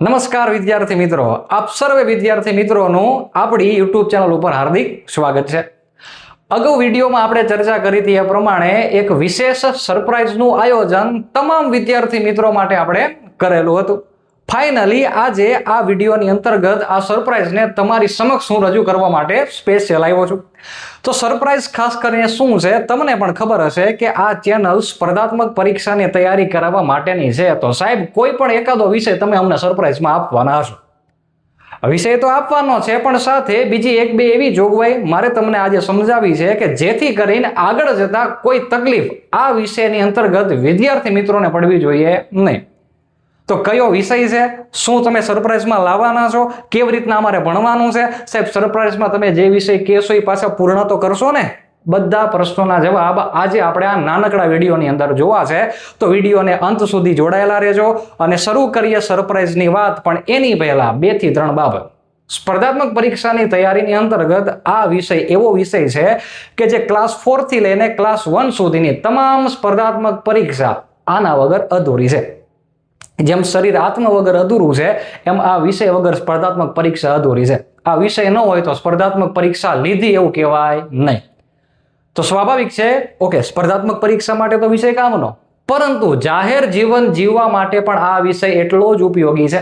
નમસ્કાર વિદ્યાર્થી મિત્રો. આપ સર્વે વિદ્યાર્થી મિત્રોનું આપણી યુટ્યુબ ચેનલ ઉપર હાર્દિક સ્વાગત છે. અગાઉ વિડીયોમાં આપણે ચર્ચા કરી હતી એ પ્રમાણે એક વિશેષ સરપ્રાઇઝનું આયોજન તમામ વિદ્યાર્થી મિત્રો માટે આપણે કરેલું હતું. ફાઇનલી આજે આ વિડીયોની અંતર્ગત આ સરપ્રાઇઝને તમારી સમક્ષ હું રજૂ કરવા માટે સ્પેશિયલ આવ્યો છું. તો સરપ્રાઇઝ ખાસ કરીને શું છે? તમને પણ ખબર હશે કે આ ચેનલ સ્પર્ધાત્મક પરીક્ષાની તૈયારી કરાવવા માટેની છે. તો સાહેબ, કોઈ પણ એકાદો વિષય તમે અમને સરપ્રાઇઝમાં આપવાના હશો. વિષય તો આપવાનો છે, પણ સાથે બીજી એક બે એવી જોગવાઈ મારે તમને આજે સમજાવી છે કે જેથી કરીને આગળ જતા કોઈ તકલીફ આ વિષયની અંતર્ગત વિદ્યાર્થી મિત્રોને પડવી જોઈએ નહીં. તો કયો વિષય છે? શું તમે સરપ્રાઇઝમાં લાવવાના છો? કેવી રીતના અમારે ભણવાનું છે? સાહેબ સરપ્રાઇઝમાં તમે જે વિષય કહેશો એ પાછા પૂર્ણ તો કરશો ને? બધા પ્રશ્નોના જવાબ આજે આપણે આ નાનકડા વિડીયોની અંદર જોવા છે. તો વિડીયોને અંત સુધી જોડાયેલા રહેજો અને શરૂ કરીએ સરપ્રાઇઝની વાત, પણ એની પહેલાં બેથી ત્રણ બાબત. સ્પર્ધાત્મક પરીક્ષાની તૈયારીની અંતર્ગત આ વિષય એવો વિષય છે કે જે ક્લાસ ફોરથી લઈને ક્લાસ વન સુધીની તમામ સ્પર્ધાત્મક પરીક્ષા આના વગર અધૂરી છે. જેમ શરીર આત્મ વગર અધૂરું છે, એમ આ વિષય વગર સ્પર્ધાત્મક પરીક્ષા અધૂરી છે. આ વિષય ન હોય તો સ્પર્ધાત્મક પરીક્ષા લીધી એવું કહેવાય નહીં. તો સ્વાભાવિક છે, ઓકે, સ્પર્ધાત્મક પરીક્ષા માટે તો વિષય કામનો પરંતુ જાહેર જીવન જીવવા માટે પણ આ વિષય એટલો જ ઉપયોગી છે.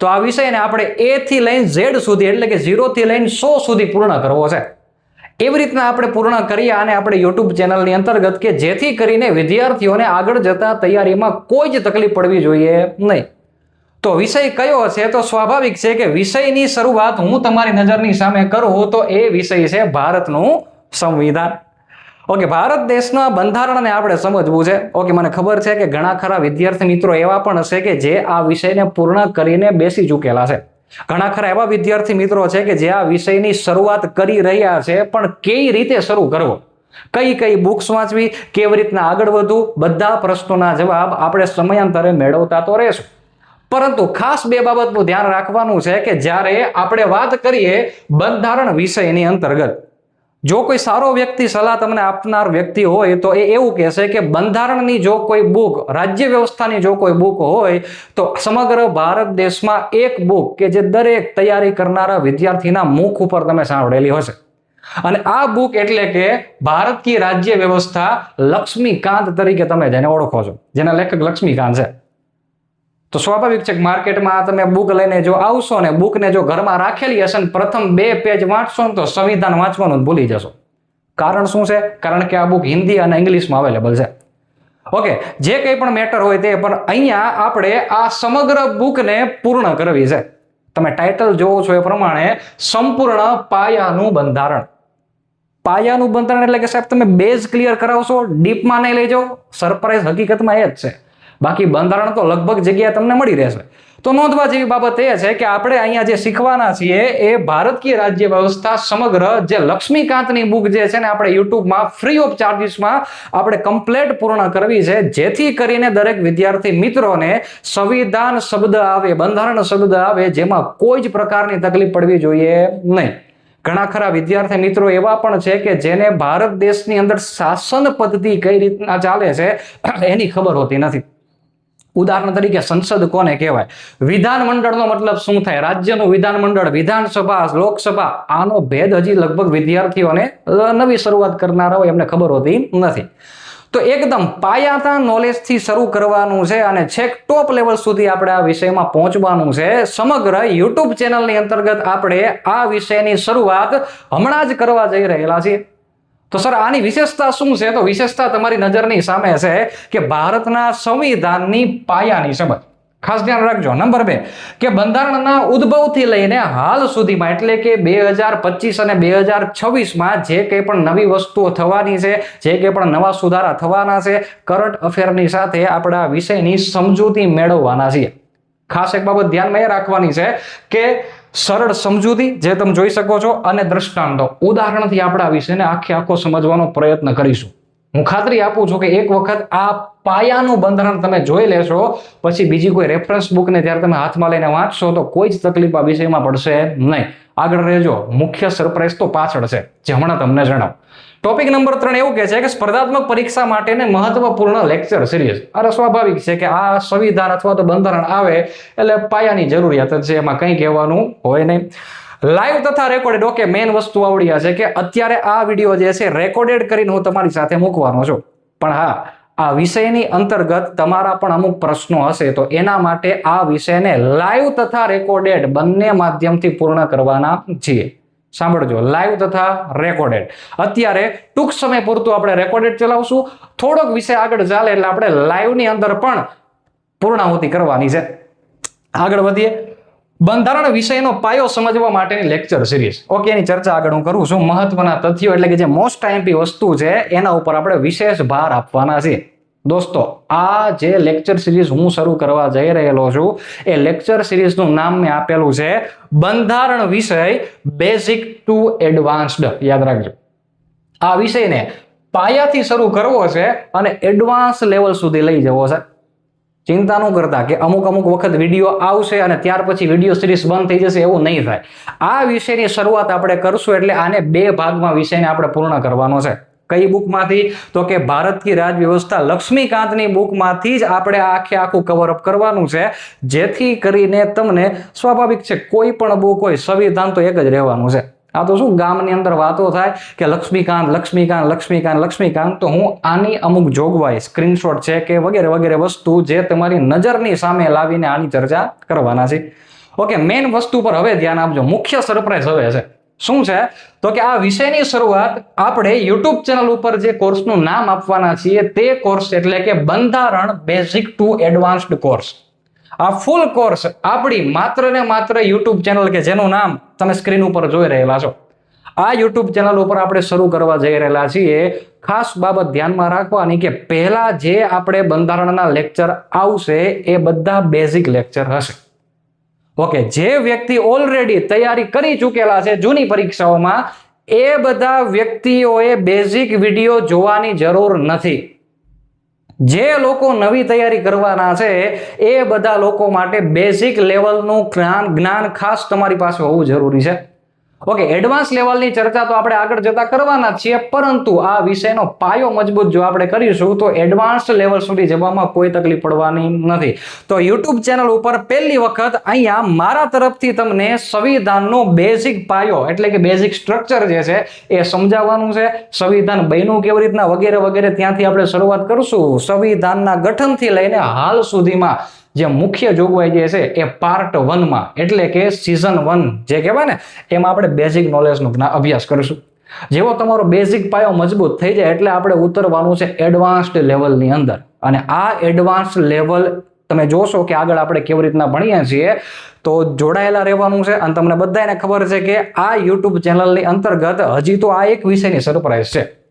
તો આ વિષયને આપણે એ થી લઈને ઝેડ સુધી, એટલે કે ઝીરો થી લઈને સો સુધી પૂર્ણ કરવો છે. એવી રીતના આપણે પૂર્ણ કરીએ અને આપણે યુટ્યુબ ચેનલની અંતર્ગત કે જેથી કરીને વિદ્યાર્થીઓને આગળ જતા તૈયારીમાં કોઈ જ તકલીફ પડવી જોઈએ નહીં. તો વિષય કયો છે તો સ્વાભાવિક છે કે વિષયની શરૂઆત હું તમારી નજરની સામે કરું તો એ વિષય છે ભારતનું સંવિધાન. ઓકે, ભારત દેશના બંધારણને આપણે સમજવું છે. ઓકે, મને ખબર છે કે ઘણા ખરા વિદ્યાર્થી મિત્રો એવા પણ હશે કે જે આ વિષયને પૂર્ણ કરીને બેસી ચૂકેલા છે. ઘણા ખરા એવા વિદ્યાર્થી મિત્રો છે કે જે આ વિષયની શરૂઆત કરી રહ્યા છે, પણ કઈ રીતે શરૂ કરવો? કઈ કઈ બુક્સ વાંચવી, કેવી રીતના આગળ વધવું, બધા પ્રશ્નોના જવાબ આપણે સમયાંતરે મેળવતા તો રહેશું. પરંતુ ખાસ બે બાબતનું ધ્યાન રાખવાનું છે કે જ્યારે આપણે વાત કરીએ બંધારણ વિષયની અંતર્ગત જો કોઈ સારો વ્યક્તિ સલાહ તમને આપનાર વ્યક્તિ હોય, તો એ એવું કહેશે કે બંધારણની જો કોઈ બુક, રાજ્ય વ્યવસ્થાની જો કોઈ બુક હોય, તો સમગ્ર ભારત દેશમાં એક બુક કે જે દરેક તૈયારી કરનારા વિદ્યાર્થીના મુખ ઉપર તમે સાંભળેલી હશે. અને આ બુક એટલે કે ભારત કી રાજ્ય વ્યવસ્થા લક્ષ્મીકાંત તરીકે તમે જેને ઓળખો છો. જેના લેખક લક્ષ્મીકાંત છે. તો સ્વાભાવિક છે કે માર્કેટમાં તમે બુક લઈને જો આવશો ને બુકને જો ઘરમાં રાખેલી હશે ને પ્રથમ બે પેજ વાંચશો ને તો સંવિધાન વાંચવાનું ભૂલી જશો. કારણ શું છે? કારણ કે આ બુક હિન્દી અને ઇંગ્લિશમાં અવેલેબલ છે. ઓકે જે કંઈ પણ મેટર હોય તે, પણ અહીંયા આપણે આ સમગ્ર બુકને પૂર્ણ કરવી છે. તમે ટાઇટલ જોવો છો એ પ્રમાણે સંપૂર્ણ પાયાનું બંધારણ. પાયાનું બંધારણ એટલે કે સાહેબ તમે બેઝ ક્લિયર કરાવશો ડીપમાં નહીં લઈ જાઓ સરપ્રાઈઝ હકીકતમાં એ જ છે. બાકી બંધારણ તો લગભગ જગ્યાએ તમને મળી રહેશે. તો નોંધવા જેવી બાબત એ છે કે આપણે અહીંયા જે શીખવાના છીએ એ ભારતીય રાજ્ય વ્યવસ્થા સમગ્ર જે લક્ષ્મીકાંતની બુક જે છે ને આપણે યુટ્યુબમાં ફ્રી ઓફ ચાર્જિસમાં આપણે કમ્પ્લેટ પૂર્ણ કરવી છે. જેથી કરીને દરેક વિદ્યાર્થી મિત્રોને સંવિધાન શબ્દ આવે, બંધારણ શબ્દ આવે, જેમાં કોઈ જ પ્રકારની તકલીફ પડવી જોઈએ નહીં. ઘણા ખરા વિદ્યાર્થી મિત્રો એવા પણ છે કે જેને ભારત દેશની અંદર શાસન પદ્ધતિ કઈ રીતના ચાલે છે, એની ખબર હોતી નથી. ઉદાહરણ તરીકે સંસદ કોને કહેવાય? વિધાન મંડળનો મતલબ શું થાય? રાજ્યનું વિધાન મંડળ વિધાનસભા, લોકસભા, આનો ભેદ હજી લગભગ વિદ્યાર્થીઓને નવી શરૂઆત કરનારાઓ એમને ખબર હોતી નથી. તો એકદમ પાયાતા નોલેજથી શરૂ કરવાનું છે અને છેક ટોપ લેવલ સુધી આપણે આ વિષયમાં પહોંચવાનું છે. સમગ્ર યુટ્યુબ ચેનલની અંતર્ગત આપણે આ વિષયની શરૂઆત હમણાં જ કરવા જઈ રહેલા છીએ. તો સર, આની વિશેષતા શું છે? તો વિશેષતા તમારી નજરની સામે છે કે ભારતના સંવિધાનની પાયાની સમજ. ખાસ ધ્યાન રાખજો. નંબર બે, કે બંધારણના ઉદ્ભવથી લઈને હાલ સુધીમાં, એટલે કે બે હજાર પચીસ અને બે હજાર છવ્વીસમાં જે કંઈ પણ નવી વસ્તુઓ થવાની છે, જે કંઈ પણ નવા સુધારા થવાના છે, કરંટ અફેરની સાથે આપણા વિષયની સમજૂતી મેળવવાના છીએ. ખાસ એક બાબત ધ્યાનમાં એ રાખવાની છે કે સરળ સમજૂતી જે તમે જોઈ શકો છો અને દ્રષ્ટાંતો. ઉદાહરણથી આપણે આ વિષયને આખે આખો સમજવાનો પ્રયત્ન કરીશું. હું ખાતરી આપું છું કે એક વખત આ પાયાનું બંધારણ તમે જોઈ લેશો, પછી બીજી કોઈ રેફરન્સ બુકને જ્યારે તમે હાથમાં લઈને વાંચશો તો કોઈ જ તકલીફ આ વિષયમાં પડશે નહીં. આગળ રહેજો. મુખ્ય સરપ્રાઈઝ તો પાછળ છે, જે હમણાં તમને જણાવ. ટોપિક નંબર ત્રણ એવું કહે છે કે સ્પર્ધાત્મક પરીક્ષા માટેને મહત્વપૂર્ણ લેક્ચર સિરીઝ અરે સ્વાભાવિક છે કે આ સંવિધાન અથવા તો બંધારણ આવે એટલે પાયાની જરૂરિયાત છે, એમાં કંઈ કહેવાનું હોય નહીં. લાઈવ તથા રેકોર્ડેડ ઓકે મેઇન વસ્તુ આવડી છે કે અત્યારે આ વીડિયો જે છે રેકોર્ડેડ કરીને હું તમારી સાથે મૂકવાનો છું. પણ હા આ વિષયની અંતર્ગત તમારા પણ અમુક પ્રશ્નો હશે, તો એના માટે આ વિષયને લાઈવ તથા રેકોર્ડેડ બંને માધ્યમથી પૂર્ણ કરવાના છીએ. સાંભળજો લાઈવ તથા રેકોર્ડેડ અત્યારે ટૂંક સમય પૂરતું આપણે રેકોર્ડેડ ચલાવશું. થોડોક વિષય આગળ ચાલે એટલે આપણે લાઈવની અંદર પણ પૂર્ણાહુતિ કરવાની છે. આગળ વધીએ. બંધારણ વિષયનો પાયો સમજવા માટેની લેક્ચર સિરીઝ ઓકે એની ચર્ચા આગળ હું કરું છું. મહત્વના તથ્યો એટલે કે જે મોસ્ટ આઈએમપી વસ્તુ છે, એના ઉપર આપણે વિશેષ ભાર આપવાના છે દોસ્તો, આ જે લેક્ચર સિરીઝ હું શરૂ કરવા જઈ રહેલો છું, એ લેક્ચર સિરીઝનું નામ મેં આપેલું છે, બંધારણ વિષય બેઝિક ટુ એડવાન્સ્ડ યાદ રાખજો. આ વિષયને પાયાથી શરૂ કરવો છે અને એડવાન્સ લેવલ સુધી લઈ જવો છે. ચિંતા ન કરતા કે અમુક અમુક વખત વીડિયો આવશે અને ત્યાર પછી વીડિયો સિરીઝ બંધ થઈ જશે એવું નહીં થાય. આ વિષયની શરૂઆત આપણે કરશું એટલે આને બે ભાગમાં વિષયને આપણે પૂર્ણ કરવાનો છે. કઈ બુકમાંથી? તો કે ભારત કી રાજ વ્યવસ્થા લક્ષ્મીકાંતની બુકમાંથી જ આપણે આખે આખું કવર અપ કરવાનું છે. જેથી કરીને તમને સ્વાભાવિક છે, કોઈ પણ બુક હોય, સંવિધાન તો એક જ રહેવાનું છે. આ તો શું ગામની અંદર વાતો થાય કે લક્ષ્મીકાંત લક્ષ્મીકાંત લક્ષ્મીકાંત લક્ષ્મીકાંત, તો હું આની અમુક જોગવાઈ સ્ક્રીનશોટ છે કે વગેરે વગેરે વસ્તુ જે તમારી નજરની સામે લાવીને આની ચર્ચા કરવાના છે. ઓકે મેઇન વસ્તુ પર હવે ધ્યાન આપજો. મુખ્ય સરપ્રાઈઝ હવે છે. શું છે? તો કે આ વિષયની શરૂઆત આપણે યુટ્યુબ ચેનલ ઉપર જે કોર્સનું નામ આપવાના છીએ તે કોર્સ એટલે કે બંધારણ બેઝિક ટુ એડવાન્સ્ડ કોર્સ. આ ફૂલ કોર્સ આપણી માત્ર ને માત્ર યુટ્યુબ ચેનલ કે જેનું નામ તમે સ્ક્રીન ઉપર જોઈ રહેલા છો. આ યુટ્યુબ ચેનલ ઉપર આપણે શરૂ કરવા જઈ રહેલા છીએ. ખાસ બાબત ધ્યાનમાં રાખવાની કે પહેલા જે આપણે બંધારણના લેક્ચર આવશે એ બધા બેઝિક લેક્ચર હશે. ઓકે, જે વ્યક્તિ ઓલરેડી તૈયારી કરી ચૂકેલા છે જૂની પરીક્ષાઓમાં, એ બધા વ્યક્તિઓએ બેઝિક વીડિયો જોવાની જરૂર નથી. જે લોકો નવી તૈયારી કરવાના છે, એ બધા લોકો માટે બેઝિક લેવલનું જ્ઞાન ખાસ તમારી પાસે હોવું જરૂરી છે. ઓકે એડવાન્સ લેવલની ચર્ચા તો આપણે આગળ જતા કરવાના છીએ, પરંતુ આ વિષયનો પાયો મજબૂત જો આપણે કરીશું, તો એડવાન્સ લેવલ સુધી જવામાં કોઈ તકલીફ પડવાની નથી. તો યુટ્યુબ ચેનલ ઉપર પહેલી વખત અહીંયા મારા તરફથી તમને સંવિધાનનો બેઝિક પાયો, એટલે કે બેઝિક સ્ટ્રક્ચર જે છે, એ સમજાવવાનું છે. સંવિધાન બન્યું કેવી રીતના, વગેરે વગેરે, ત્યાંથી આપણે શરૂઆત કરશું. સંવિધાનના ગઠનથી લઈને હાલ સુધીમાં જે મુખ્ય જોગવાઈ જે છે એ પાર્ટ વનમાં એટલે કે સિઝન વન જે કહેવાય ને, એમાં આપણે બેઝિક નોલેજનો અભ્યાસ કરીશું. જેવો તમારો બેઝિક પાયો મજબૂત થઈ જાય એટલે આપણે ઉતરવાનું છે એડવાન્સ્ડ લેવલની અંદર. અને આ એડવાન્સ લેવલ તમે જોશો કે આગળ આપણે કેવી રીતના ભણીએ છીએ, તો જોડાયેલા રહેવાનું છે. અને તમને બધાને ખબર છે કે આ યુટ્યુબ ચેનલની અંતર્ગત હજી તો આ એક વિષયની સરપ્રાઈઝ છે.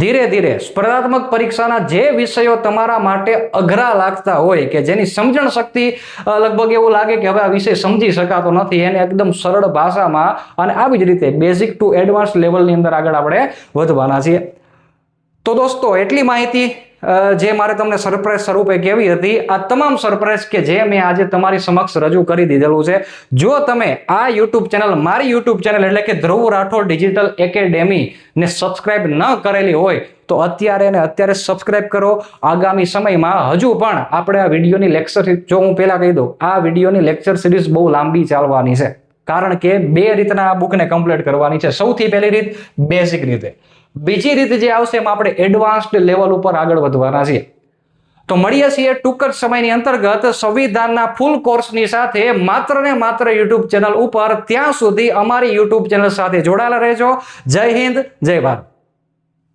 ધીરે ધીરે સ્પર્ધાત્મક પરીક્ષાના જે વિષયો તમારા માટે અઘરા લાગતા હોય કે જેની સમજણ શક્તિ લગભગ એવું લાગે કે હવે આ વિષય સમજી શકાતો નથી, એને એકદમ સરળ ભાષામાં અને આવી જ રીતે બેઝિક ટુ એડવાન્સ લેવલની અંદર આગળ આપણે વધવાના છીએ. તો દોસ્તો, એટલી માહિતી જે મારે તમને સરપ્રાઈઝ સ્વરૂપે કેવી હતી, આ તમામ સરપ્રાઈઝ કે જે મેં આજે તમારી સમક્ષ રજૂ કરી દીધેલું છે. જો તમે આ યુટ્યુબ ચેનલ, મારી યુટ્યુબ ચેનલ એટલે કે ધ્રુવ રાઠોડ ડિજિટલ એકેડેમી ને સબસ્ક્રાઇબ ન કરેલી હોય, તો અત્યારે ને અત્યારે સબસ્ક્રાઇબ કરો. આગામી સમયમાં હજુ પણ આપણે આ વિડીયોની લેક્ચર જો હું પહેલાં કહી દઉં, આ વિડીયોની લેક્ચર સિરીઝ બહુ લાંબી ચાલવાની છે. કારણ કે બે રીતના આ બુકને કમ્પ્લીટ કરવાની છે. સૌથી પહેલી રીત, બેઝિક રીતે. બીજી રીત જે આવશે એમાં આપણે એડવાન્સ્ડ લેવલ ઉપર આગળ વધવાના છીએ. તો મળીએ છીએ ટૂંક જ સમયની અંતર્ગત સંવિધાનના ફૂલ કોર્સની સાથે માત્ર ને માત્ર યુટ્યુબ ચેનલ ઉપર. ત્યાં સુધી અમારી યુટ્યુબ ચેનલ સાથે જોડાયેલા રહેજો. જય હિન્દ, જય ભારત.